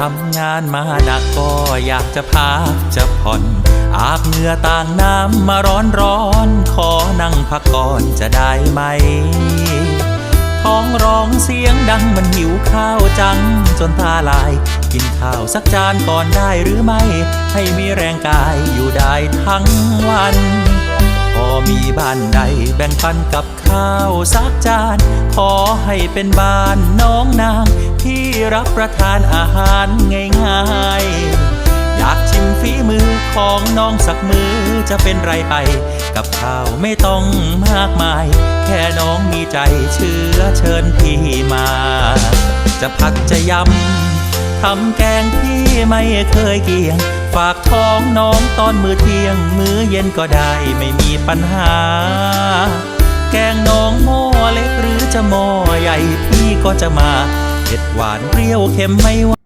ทำงานมาหนักก็อยากจะพักจะผ่อน อาบเหงื่อต่างน้ำมาร้อนร้อน ขอนั่งพักก่อนจะได้ไหม ท้องร้องเสียงดังมันหิวข้าวจังจนตาลาย กินข้าวสักจานก่อนได้หรือไม่ ให้มีแรงกายอยู่ได้ทั้งวัน มีบ้านใดแบ่งปันกับข้าวสักจาน ขอให้เป็นบ้านน้องนาง ที่รับประทานอาหารง่ายๆ อยากชิมฝีมือของน้องสักมือจะเป็นไรไป กับข้าวไม่ต้องมากมาย แค่น้องมีใจเชื้อเชิญพี่มา จะผัดจะยำ ทำแกงที่ไม่เคยเกี่ยง ฝากท้องน้องตอนมื้อเที่ยง มื้อเย็นก็ได้ไม่มีปัญหา แกงน้องหม้อเล็กหรือจะหม้อใหญ่พี่ก็จะมาเผ็ดหวานเปรี้ยวเค็มไม่ว่า